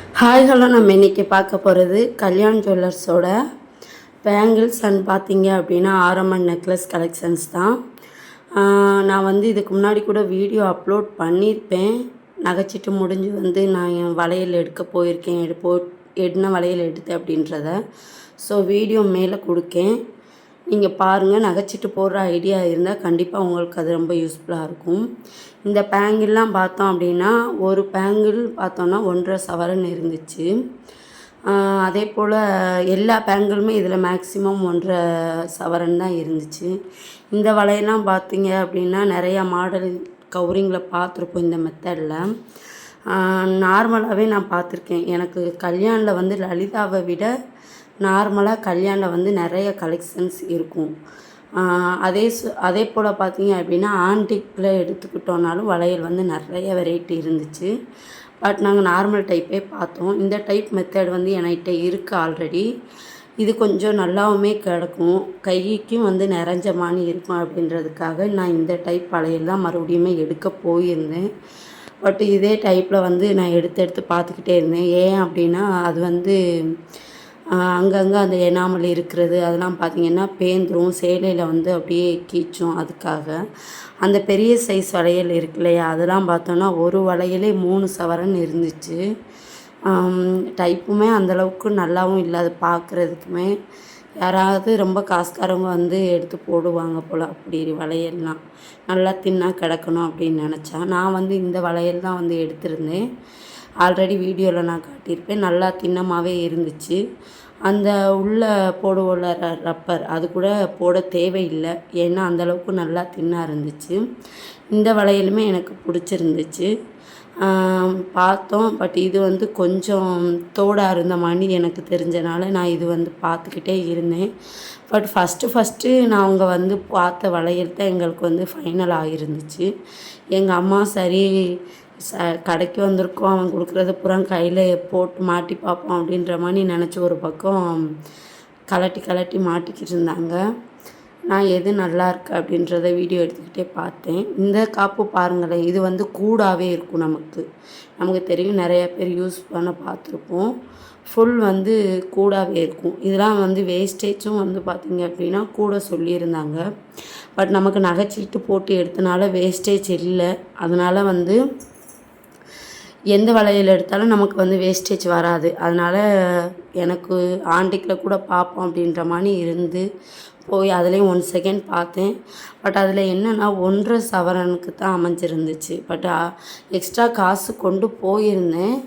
Hi hello நம்ம இன்றைக்கி பார்க்க போகிறது கல்யாண் ஜுவல்லர்ஸோட பேங்கிள்ஸ் அண்ட் பார்த்தீங்க அப்படின்னா ஆரம்பன் நெக்லஸ் கலெக்ஷன்ஸ் தான். நான் வந்து இதுக்கு முன்னாடி கூட வீடியோ அப்லோட் பண்ணியிருப்பேன். நகைச்சிட்டு முடிஞ்சு வந்து நான் என் வளையல் எடுக்க போயிருக்கேன். எடு போ என்ன வளையல் எடுத்தேன் அப்படின்றத. ஸோ வீடியோ மேலே கொடுக்கேன். நீங்கள் பாருங்கள் நகைச்சிட்டு போடுற ஐடியா இருந்தால் கண்டிப்பாக உங்களுக்கு அது ரொம்ப யூஸ்ஃபுல்லாக இருக்கும். இந்த பேங்கிள்லாம் பார்த்தோம் அப்படின்னா ஒரு பேங்கிள் பார்த்தோன்னா ஒன்றரை சவரன் இருந்துச்சு. அதே போல் எல்லா பேங்கிளுமே இதில் மேக்ஸிமம் ஒன்றரை சவரன் தான் இருந்துச்சு. இந்த வலையெல்லாம் பார்த்தீங்க அப்படின்னா நிறையா மாடல் கவுரிங்கில் பார்த்துருப்போம் இந்த மெத்தடில் நார்மலாகவே நான் பார்த்துருக்கேன். எனக்கு கல்யாணில் வந்து லலிதாவை விட நார்மலாக கல்யாணில் வந்து நிறைய கலெக்ஷன்ஸ் இருக்கும். அதே சு- அதே போல் பார்த்தீங்க அப்படின்னா ஆன்டிக்கில் எடுத்துக்கிட்டோம்னாலும் வளையல் வந்து நிறைய வெரைட்டி இருந்துச்சு. பட் நாங்கள் நார்மல் டைப்பே பார்த்தோம். இந்த டைப் மெத்தட் வந்து என்கிட்ட இருக்குது ஆல்ரெடி இது கொஞ்சம் நல்லாவுமே கிடக்கும். கைக்கும் வந்து நிறைஞ்ச மாதிரி இருக்கும் அப்படின்றதுக்காக நான் இந்த டைப் வளையல் தான் மறுபடியுமே எடுக்க போயிருந்தேன். பட் இதே டைப்பில் வந்து நான் எடுத்து எடுத்து பார்த்துக்கிட்டே இருந்தேன். ஏன் அப்படின்னா அது வந்து அங்கங்கே அந்த எனாமல் இருக்கிறது அதெல்லாம் பார்த்திங்கன்னா பேந்துரும் சேலையில் வந்து அப்படியே கீச்சும் அதுக்காக. அந்த பெரிய சைஸ் வளையல் இருக்கு இல்லையா? அதெல்லாம் பார்த்தோன்னா ஒரு வளையலே மூணு சவரன் இருந்துச்சு. டைப்புமே அந்தளவுக்கு நல்லாவும் இல்லை. அது பார்க்குறதுக்குமே. யாராவது ரொம்ப காசுக்காரவங்க வந்து எடுத்து போடுவாங்க போல் அப்படி வளையல்லாம். நல்லா தின்னாக கிடக்கணும் அப்படின்னு நினச்சா நான் வந்து இந்த வளையல் தான் வந்து எடுத்திருந்தேன். ஆல்ரெடி வீடியோவில் நான் காட்டியிருப்பேன். நல்லா தின்னமாகவே இருந்துச்சு. அந்த உள்ள போடுவோல ர- ரப்பர் அது கூட போட தேவையில்லை. ஏன்னா அந்தளவுக்கு நல்லா தின்னாக இருந்துச்சு. இந்த வளையலுமே எனக்கு பிடிச்சிருந்துச்சு. பார்த்தோம். பட் இது வந்து கொஞ்சம் தோடாக இருந்த மாதிரி எனக்கு தெரிஞ்சனால நான் இது வந்து பார்த்துக்கிட்டே இருந்தேன். பட் ஃபஸ்ட்டு ஃபஸ்ட்டு நான் அவங்க வந்து பார்த்த வளையல் தான் எங்களுக்கு வந்து ஃபைனல் ஆகிருந்துச்சு எங்கள் அம்மா சரி ச கடைக்கு வந்திருக்கோம். அவன் கொடுக்குறத பூரா கையில் போட்டு மாட்டி பார்ப்போம் அப்படின்ற மாதிரி நினச்சி ஒரு பக்கம் கலட்டி கலட்டி மாட்டிக்கிட்டு இருந்தாங்க. நான் எது நல்லா இருக்குது அப்படின்றத வீடியோ எடுத்துக்கிட்டே பார்த்தேன். இந்த காப்பு பாருங்களேன் இது வந்து கூடாகவே இருக்கும் நமக்கு. நமக்கு தெரியும் நிறைய பேர் யூஸ் பண்ண பார்த்துருப்போம். ஃபுல் வந்து கூடாகவே இருக்கும். இதெல்லாம் வந்து வேஸ்டேஜும் வந்து பார்த்திங்க அப்படின்னா கூட சொல்லியிருந்தாங்க. பட் நமக்கு நகைச்சீட்டு போட்டு எடுத்தனால வேஸ்டேஜ் இல்லை. அதனால் வந்து எந்த வளையல் எடுத்தாலும் நமக்கு வந்து வேஸ்டேஜ் வராது. அதனால் எனக்கு ஆண்டிக்கில் கூட பார்ப்போம் அப்படின்ற மாதிரி இருந்து போய் அதுலேயும் ஒன் செகண்ட் பார்த்தேன். பட் அதில் என்னென்னா ஒன்றரை சவரனுக்கு தான் அமைஞ்சிருந்துச்சு. பட் எக்ஸ்ட்ரா காசு கொண்டு போயிருந்தேன்.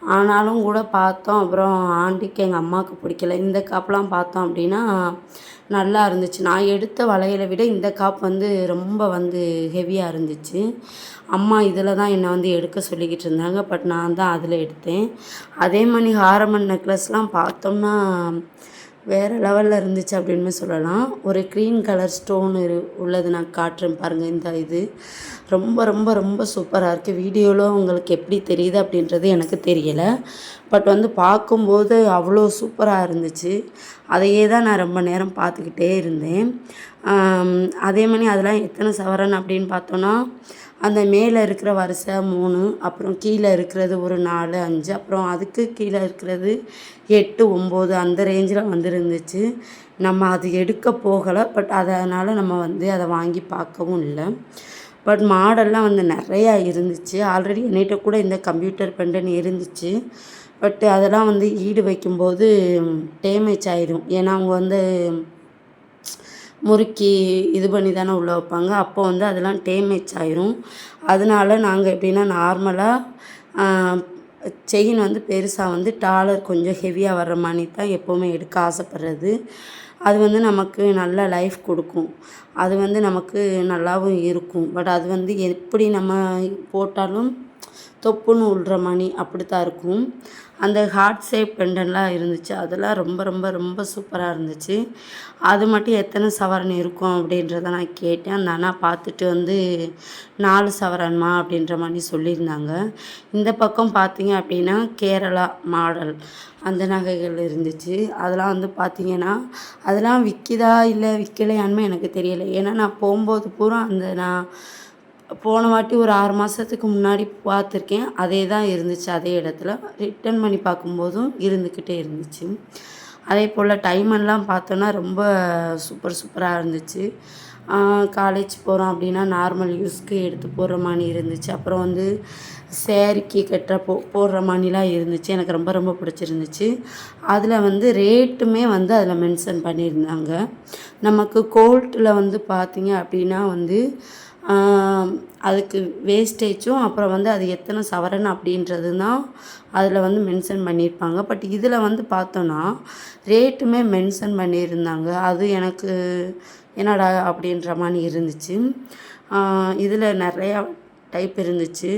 ஆனாலும் கூட பார்த்தோம். அப்புறம் ஆண்டிக்கு எங்கள் அம்மாவுக்கு பிடிக்கல. இந்த காப்பெலாம் பார்த்தோம் அப்படின்னா நல்லா இருந்துச்சு. நான் எடுத்த வளையலை விட இந்த காப் வந்து ரொம்ப வந்து ஹெவியாக இருந்துச்சு. அம்மா இதில் தான் என்னை வந்து எடுக்க சொல்லிக்கிட்டு இருந்தாங்க. பட் நான் தான் அதில் எடுத்தேன். அதே மாதிரி ஹாரமன் நெக்லஸ்லாம் பார்த்தோம்னா வேறு லெவலில் இருந்துச்சு அப்படின்னு சொல்லலாம். ஒரு க்ரீன் கலர் ஸ்டோன் இரு உள்ளது நான் காட்டுறேன் பாருங்கள் இந்த இது. ரொம்ப ரொம்ப ரொம்ப சூப்பராக இருக்குது வீடியோவில் உங்களுக்கு எப்படி தெரியுது அப்படின்றது எனக்கு தெரியலை. பட் வந்து பார்க்கும்போது அவ்வளோ சூப்பராக இருந்துச்சு. அதையே தான் நான் ரொம்ப நேரம் பார்த்துக்கிட்டே இருந்தேன். அதே மாதிரி அதெல்லாம் எத்தனை சவரன் அப்படின்னு பார்த்தோன்னா அந்த மேலே இருக்கிற வரிசை மூணு அப்புறம் கீழே இருக்கிறது ஒரு நாலு அஞ்சு அப்புறம் அதுக்கு கீழே இருக்கிறது எட்டு ஒம்பது அந்த ரேஞ்சில் வந்துருந்துச்சு. நம்ம அது எடுக்க போகலை. பட் அதனால் நம்ம வந்து அதை வாங்கி பார்க்கவும் இல்லை. பட் மாடல்லாம் வந்து நிறையா இருந்துச்சு. ஆல்ரெடி என்கிட்ட கூட இந்த கம்ப்யூட்டர் பெண்டன் இருந்துச்சு. பட் அதெல்லாம் வந்து ஈடு வைக்கும்போது டேமேஜ் ஆகிடும் ஏன்னா அவங்க வந்து முறுக்கி இது பண்ணி தானே உள்ளே வைப்பாங்க. அப்போ வந்து அதெல்லாம் டேமேஜ் ஆயிரும். அதனால நாங்கள் எப்படின்னா நார்மலாக செயின் வந்து பெருசாக வந்து டாலர் கொஞ்சம் ஹெவியாக வர்ற மாதிரி தான் எப்போவுமே எடுக்க ஆசைப்படுறது. அது வந்து நமக்கு நல்ல லைஃப் கொடுக்கும். அது வந்து நமக்கு நல்லாவும் இருக்கும். பட் அது வந்து எப்படி நம்ம போட்டாலும் தொப்புன்னு உள்ற மணி அப்படி தான் இருக்கும். அந்த ஹார்ட் ஷேப் பெண்டன்லாம் இருந்துச்சு. அதெல்லாம் ரொம்ப ரொம்ப ரொம்ப சூப்பராக இருந்துச்சு. அது மட்டும் எத்தனை சவரன் இருக்கும் அப்படின்றத நான் கேட்டேன். அந்த அண்ணா பார்த்துட்டு வந்து நாலு சவரன்மா? அப்படின்ற மாதிரி சொல்லியிருந்தாங்க. இந்த பக்கம் பார்த்தீங்க அப்படின்னா கேரளா மாடல் அந்த நகைகள் இருந்துச்சு. அதெல்லாம் வந்து பார்த்தீங்கன்னா அதெல்லாம் விற்கிதா இல்லை விற்கலையான்னு எனக்கு தெரியலை. ஏன்னா நான் போகும்போது பூரா அந்த நான் போன வாட்டி ஒரு ஆறு மாதத்துக்கு முன்னாடி பார்த்துருக்கேன். அதே தான் இருந்துச்சு அதே இடத்துல. ரிட்டர்ன் பண்ணி பார்க்கும்போதும் இருந்துக்கிட்டே இருந்துச்சு. அதே போல் டைமெல்லாம் பார்த்தோன்னா ரொம்ப சூப்பர் சூப்பராக இருந்துச்சு. காலேஜ் போகிறோம் அப்படின்னா நார்மல் யூஸ்க்கு எடுத்து போடுற மாதிரி இருந்துச்சு. அப்புறம் வந்து சேரீக்கு கட்டுற போ போடுற மாதிரிலாம் இருந்துச்சு. எனக்கு ரொம்ப ரொம்ப பிடிச்சிருந்துச்சு. அதில் வந்து ரேட்டுமே வந்து அதில் மென்ஷன் பண்ணியிருந்தாங்க. நமக்கு கோல்ட்டில் வந்து பார்த்திங்க அப்படின்னா வந்து அதுக்கு வேஸ்டேஜும் அப்புறம் வந்து அது எத்தனை சவரன் அப்படின்றது தான் அதில் வந்து மென்ஷன் பண்ணியிருப்பாங்க. பட் இதில் வந்து பார்த்தோன்னா ரேட்டுமே மென்ஷன் பண்ணியிருந்தாங்க. அது எனக்கு என்னடா அப்படின்ற மாதிரி இருந்துச்சு. இதில் நிறையா டைப் இருந்துச்சு.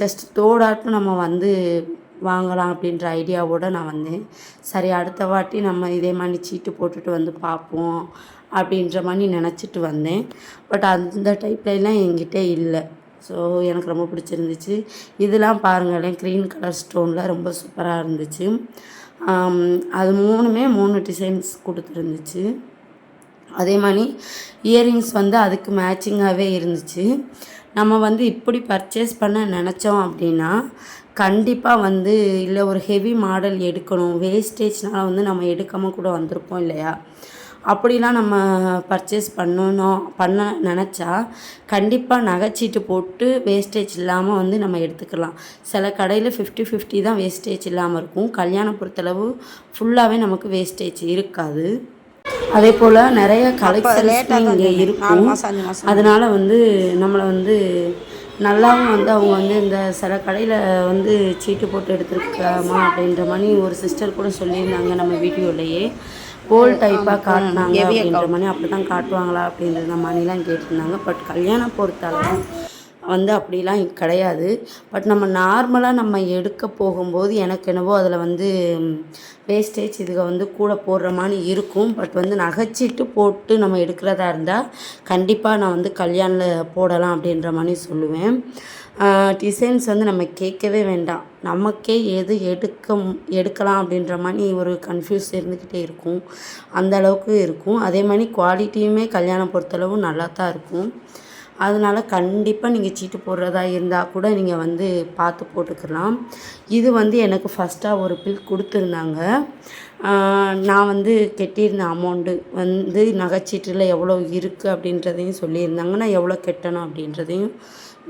ஜஸ்ட் தோடாட்டும் நம்ம வந்து வாங்கலாம் அப்படின்ற ஐடியாவோடு நான் வந்தேன். சரி அடுத்த வாட்டி நம்ம இதே மாதிரி சீட்டு போட்டுட்டு வந்து பார்ப்போம். அப்படின்ற மாதிரி நினச்சிட்டு வந்தேன். பட் அந்த டைப்லலாம் என்கிட்ட இல்லை. ஸோ எனக்கு ரொம்ப பிடிச்சிருந்துச்சு. இதெல்லாம் பாருங்களேன் க்ரீன் கலர் ஸ்டோனில் ரொம்ப சூப்பராக இருந்துச்சு. அது மூணுமே மூணு டிசைன்ஸ் கொடுத்துருந்துச்சு. அதே மாதிரி இயரிங்ஸ் வந்து அதுக்கு மேட்சிங்காகவே இருந்துச்சு. நம்ம வந்து இப்படி பர்ச்சேஸ் பண்ண நினச்சோம் அப்படின்னா கண்டிப்பாக வந்து இல்லை ஒரு ஹெவி மாடல் எடுக்கணும். வேஸ்டேஜ்னால் வந்து நம்ம எடுக்காமல் கூட வந்திருப்போம் இல்லையா? அப்படிலாம் நம்ம பர்ச்சேஸ் பண்ணணும் பண்ண நினச்சா கண்டிப்பாக நகைச்சீட்டு போட்டு வேஸ்டேஜ் இல்லாமல் வந்து நம்ம எடுத்துக்கலாம். சில கடையில் ஃபிஃப்டி ஃபிஃப்டி தான் வேஸ்டேஜ் இல்லாமல் இருக்கும். கல்யாணம் பொறுத்தளவு ஃபுல்லாகவே நமக்கு வேஸ்டேஜ் இருக்காது. அதே போல் நிறைய கலெக்ஷன்ஸ் இங்கே இருக்கும். அதனால் வந்து நம்மளை வந்து நல்லாவும் வந்து அவங்க வந்து இந்த சில கடையில் வந்து சீட்டு போட்டு எடுத்துருக்கலாமா அப்படின்ற மாதிரி ஒரு சிஸ்டர் கூட சொல்லியிருந்தாங்க நம்ம வீடியோலையே. கோல் டைப்பாக காட்டினாங்க அப்படின்ற மாதிரி அப்படி தான் காட்டுவாங்களா அப்படின்ற மாதிரிலாம் கேட்டிருந்தாங்க. பட் கல்யாணம் பொறுத்தளவு வந்து அப்படிலாம் கிடையாது. பட் நம்ம நார்மலாக நம்ம எடுக்க போகும்போது எனக்கு என்னவோ அதில் வந்து வேஸ்டேஜ் இதுக வந்து கூட போடுற மாதிரி இருக்கும். பட் வந்து நகைச்சிட்டு போட்டு நம்ம எடுக்கிறதா இருந்தால் கண்டிப்பாக நான் வந்து கல்யாணில் போடலாம் அப்படின்ற மாதிரி சொல்லுவேன். டிசைன்ஸ் வந்து நம்ம கேட்கவே வேண்டாம். நமக்கே எது எடுக்க எடுக்கலாம் அப்படின்ற மாதிரி ஒரு கன்ஃபியூஸ் இருந்துக்கிட்டே இருக்கும். அந்த அளவுக்கு இருக்கும். அதே மாதிரி குவாலிட்டியுமே கல்யாணம் பொறுத்தளவு நல்லா தான் இருக்கும். அதனால் கண்டிப்பாக நீங்கள் சீட்டு போடுறதா இருந்தால் கூட நீங்கள் வந்து பார்த்து போட்டுக்கலாம். இது வந்து எனக்கு ஃபஸ்ட்டாக ஒரு பில் கொடுத்துருந்தாங்க. நான் வந்து கெட்டியிருந்த அமௌண்ட்டு வந்து நகைச்சீட்டில் எவ்வளோ இருக்குது அப்படின்றதையும் சொல்லியிருந்தாங்க. நான் எவ்வளோ கட்டணும் அப்படின்றதையும்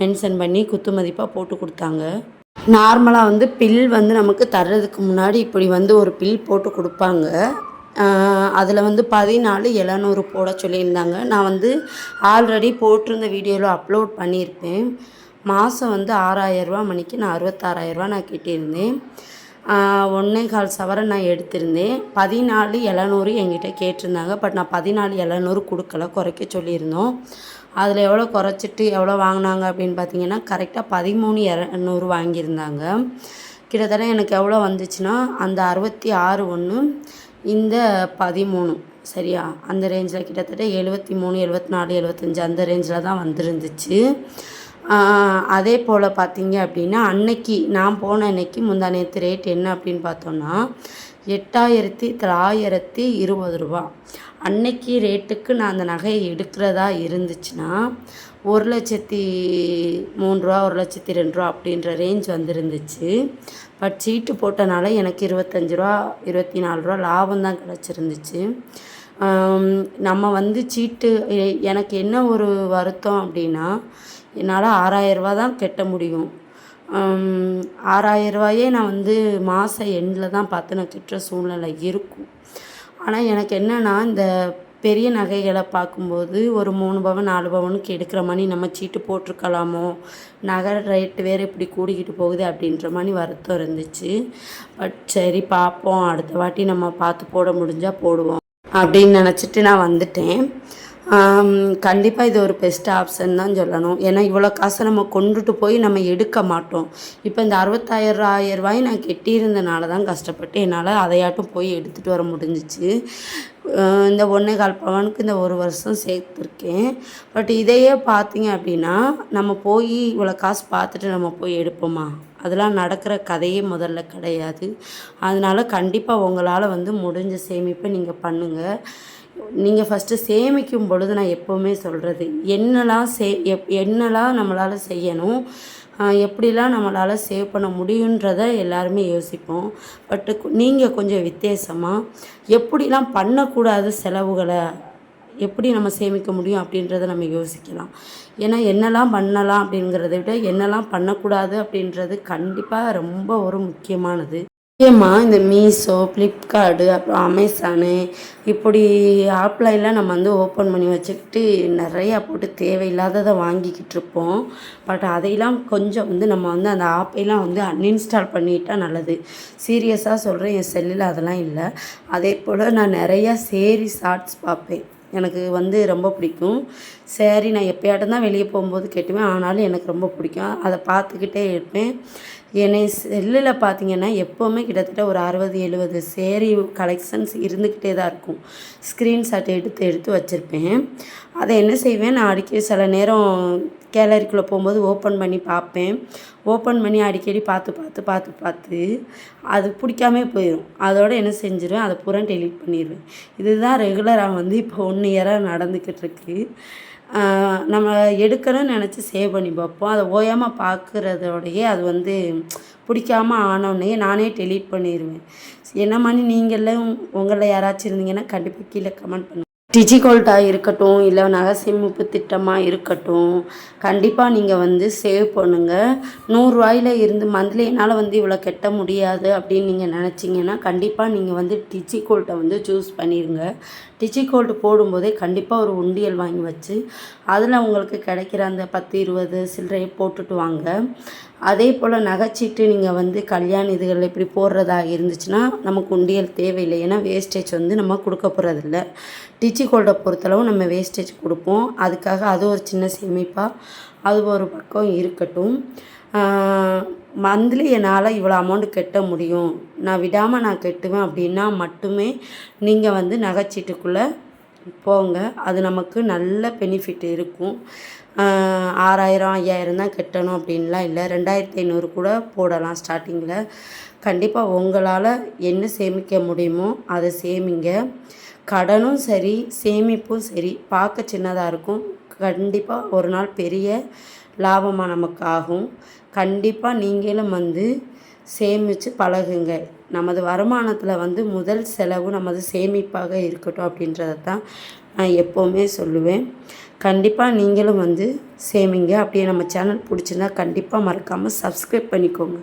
மென்ஷன் பண்ணி குத்து மதிப்பாக போட்டு கொடுத்தாங்க. நார்மலாக வந்து பில் வந்து நமக்கு தர்றதுக்கு முன்னாடி இப்படி வந்து ஒரு பில் போட்டு கொடுப்பாங்க. அதில் வந்து பதினாலு எழுநூறு போட சொல்லியிருந்தாங்க. நான் வந்து ஆல்ரெடி போட்டிருந்த வீடியோவில் அப்லோட் பண்ணியிருப்பேன். மாதம் வந்து ஆறாயிரரூவா மணிக்கு நான் அறுபத்தாறாயிரரூவா நான் கட்டியிருந்தேன் ஒன்றே கால் சவரன் நான் எடுத்திருந்தேன். பதினாலு எழுநூறு என்கிட்ட கேட்டிருந்தாங்க. பட் நான் பதினாலு எழுநூறு கொடுக்கல குறைக்க சொல்லியிருந்தோம். அதில் எவ்வளோ குறைச்சிட்டு எவ்வளோ வாங்கினாங்க அப்படின்னு பார்த்தீங்கன்னா கரெக்டாக பதிமூணு இரநூறு வாங்கியிருந்தாங்க. கிட்டத்தட்ட எனக்கு எவ்வளோ வந்துச்சுன்னா அந்த அறுபத்தி ஆறு ஒன்று இந்த பதிமூணு சரியா? அந்த ரேஞ்சில் கிட்டத்தட்ட எழுபத்தி மூணு எழுபத்தி நாலு எழுபத்தஞ்சி அந்த ரேஞ்சில் தான் வந்துருந்துச்சு. அதே போல் பார்த்தீங்க அப்படின்னா அன்னைக்கு நான் போன அன்னைக்கு முந்தா நேற்று ரேட் என்ன அப்படின்னு பார்த்தோன்னா எட்டாயிரத்தி தொள்ளாயிரத்தி இருபது ரூபா. அன்னைக்கு ரேட்டுக்கு நான் அந்த நகையை எடுக்கிறதா இருந்துச்சுன்னா ஒரு லட்சத்தி மூணு ரூபா ஒரு லட்சத்தி ரெண்டு ரூபா அப்படின்ற ரேஞ்ச் வந்துருந்துச்சு. பட் சீட்டு போட்டனால எனக்கு இருபத்தஞ்சி ரூபா இருபத்தி நாலு ரூபா லாபம் தான் கிடச்சிருந்துச்சு. நம்ம வந்து சீட்டு எனக்கு என்ன ஒரு வருத்தம் அப்படின்னா என்னால் ஆறாயிரரூபா தான் கட்ட முடியும். ஆறாயிரரூவாயே நான் வந்து மாத எண்டில் தான் பார்த்து நான் கெட்டுற சூழ்நிலை இருக்கும். ஆனால் எனக்கு என்னென்னா இந்த பெரிய நகைகளை பார்க்கும்போது ஒரு மூணு பவன் நாலு பவனுக்கு எடுக்கிற மாதிரி நம்ம சீட்டு போட்டிருக்கலாமோ? நகை ரேட்டு வேறு இப்படி கூடிக்கிட்டு போகுது அப்படின்ற மாதிரி வருத்தம் இருந்துச்சு. பட் சரி பார்ப்போம். அடுத்த வாட்டி நம்ம பார்த்து போட முடிஞ்சால் போடுவோம் அப்படின்னு நினச்சிட்டு நான் வந்துட்டேன். கண்டிப்பாக இது ஒரு பெஸ்ட் ஆப்ஷன் தான் சொல்லணும். ஏன்னா இவ்வளோ காசை நம்ம கொண்டுட்டு போய் நம்ம எடுக்க மாட்டோம். இப்போ இந்த அறுபத்தாயிரம் ரூபாய் நான் கெட்டியிருந்தனால தான் கஷ்டப்பட்டு என்னால் அதையாட்டும் போய் எடுத்துகிட்டு வர முடிஞ்சிச்சு. இந்த ஒன்றே கால் பவனுக்கு இந்த ஒரு வருஷம் சேர்த்துருக்கேன். பட் இதையே பார்த்தீங்க அப்படின்னா நம்ம போய் இவ்வளோ காசு பார்த்துட்டு நம்ம போய் எடுப்போமா? அதெல்லாம் நடக்கிற கதையே முதல்ல கிடையாது. அதனால் கண்டிப்பாக உங்களால் வந்து முடிஞ்ச சேமிப்பை நீங்கள் பண்ணுங்கள் நீங்கள் ஃபஸ்ட்டு சேமிக்கும் பொழுது நான் எப்போவுமே சொல்கிறது என்னெல்லாம் சே எப் என்னெல்லாம் நம்மளால் செய்யணும் எப்படிலாம் நம்மளால் சேவ் பண்ண முடியுன்றத எல்லாருமே யோசிப்போம். பட்டு நீங்கள் கொஞ்சம் வித்தியாசமாக எப்படிலாம் பண்ணக்கூடாது செலவுகளை எப்படி நம்ம சேமிக்க முடியும் அப்படின்றத நம்ம யோசிக்கலாம். ஏன்னா என்னெல்லாம் பண்ணலாம் அப்படிங்கிறத விட என்னெல்லாம் பண்ணக்கூடாது அப்படின்றது கண்டிப்பாக ரொம்ப ஒரு முக்கியமானது. முக்கியமாக இந்த மீஷோ ஃப்ளிப்கார்டு அப்புறம் அமேசானு இப்படி ஆப்லைன்லாம் நம்ம வந்து ஓப்பன் பண்ணி வச்சுக்கிட்டு நிறையா போட்டு தேவையில்லாததை வாங்கிக்கிட்டு இருப்போம். பட் அதையெல்லாம் கொஞ்சம் வந்து நம்ம வந்து அந்த ஆப்பையெல்லாம் வந்து அன்இன்ஸ்டால் பண்ணிட்டால் நல்லது. சீரியஸாக சொல்கிறேன் என் செல்லில் அதெல்லாம் இல்லை. அதே போல் நான் நிறையா சேரி ஷார்ட்ஸ் பார்ப்பேன். எனக்கு வந்து ரொம்ப பிடிக்கும். சரி நான் எப்போயாட்டும் தான் வெளியே போகும்போது கேட்டுவேன். ஆனாலும் எனக்கு ரொம்ப பிடிக்கும். அதை பார்த்துக்கிட்டே இருப்பேன். என்னை செல்லில் பார்த்தீங்கன்னா எப்போவுமே கிட்டத்தட்ட ஒரு அறுபது எழுபது சேரீ கலெக்ஷன்ஸ் இருந்துக்கிட்டே தான் இருக்கும். ஸ்க்ரீன்ஷாட் எடுத்து எடுத்து வச்சுருப்பேன். அதை என்ன செய்வேன்? நான் அடிக்கடி சில நேரம் கேலரிக்குள்ளே போகும்போது ஓப்பன் பண்ணி பார்ப்பேன். ஓப்பன் பண்ணி அடிக்கடி பார்த்து பார்த்து பார்த்து பார்த்து அது பிடிக்காமே போயிடும் அதோடு என்ன செஞ்சிருவேன்? அதை பூரா டெலீட் பண்ணிடுவேன் இதுதான் ரெகுலராக வந்து இப்போ ஒன் இயராக நடந்துக்கிட்டு நம்ம எடுக்கணும்னு நினச்சி சேவ் பண்ணி பார்ப்போம். அதை ஓயாமல் பார்க்குறதோடையே அது வந்து பிடிக்காம ஆனோடனே நானே டெலீட் பண்ணிடுவேன் என்ன மாதிரி நீங்களும் உங்களில் யாராச்சும் இருந்தீங்கன்னா கண்டிப்பாக கீழே கமெண்ட் பண்ணுங்கள் டிஜிகோல்டாக இருக்கட்டும் இல்லை நகை சேமிப்பு திட்டமாக இருக்கட்டும் கண்டிப்பாக நீங்கள் வந்து சேவ் பண்ணுங்கள் நூறுரூவாயில் இருந்து மந்த்லி என்னால் வந்து இவ்வளோ கெட்ட முடியாது அப்படின்னு நீங்கள் நினச்சிங்கன்னா கண்டிப்பாக நீங்கள் வந்து டிஜிகோல்ட்டை வந்து சூஸ் பண்ணிடுங்க டிஜிகோல்ட் போடும்போதே கண்டிப்பாக ஒரு உண்டியல் வாங்கி வச்சு அதில் உங்களுக்கு கிடைக்கிற அந்த பத்து இருபது சில்லறையை போட்டுட்டு வாங்க. அதே போல் நகைச்சீட்டு நீங்கள் வந்து கல்யாண இதுகளில் இப்படி போடுறதாக இருந்துச்சுன்னா நமக்கு உண்டியல் தேவையில்லை. ஏன்னா வேஸ்டேஜ் வந்து நம்ம கொடுக்க போகிறதில்ல டிச்சி கோல்டை பொறுத்தளவு நம்ம வேஸ்டேஜ் கொடுப்போம். அதுக்காக அது ஒரு சின்ன சேமிப்பாக அது ஒரு பக்கம் இருக்கட்டும். மந்த்லி என்னால் இவ்வளோ அமௌண்ட் கட்ட முடியும்? நான் விடாமல் நான் கட்டுவேன் அப்படின்னா மட்டுமே நீங்கள் வந்து நகைச்சீட்டுக்குள்ளே போங்க. அது நமக்கு நல்ல பெனிஃபிட் இருக்கும். ஆறாயிரம் ஐயாயிரம் தான் கட்டணும் அப்படின்லாம் இல்லை. ரெண்டாயிரத்தி ஐநூறு கூட போடலாம் ஸ்டார்டிங்கில் கண்டிப்பாக உங்களால் என்ன சேமிக்க முடியுமோ அதை சேமிங்க. கடனும் சரி சேமிப்பும் சரி பார்க்க சின்னதாக இருக்கும். கண்டிப்பாக ஒரு நாள் பெரிய லாபமாக நமக்கு ஆகும். கண்டிப்பாக நீங்களும் வந்து சேமித்து பழகுங்க நமது வருமானத்தில் வந்து முதல் செலவு நமது சேமிப்பாக இருக்கட்டும் அப்படின்றத தான் நான் எப்போவுமே சொல்லுவேன். கண்டிப்பாக நீங்களும் வந்து சேமிங்க. அப்படியே நம்ம சேனல் பிடிச்சிருந்தா கண்டிப்பாக மறக்காமல் சப்ஸ்கிரைப் பண்ணிக்கோங்க.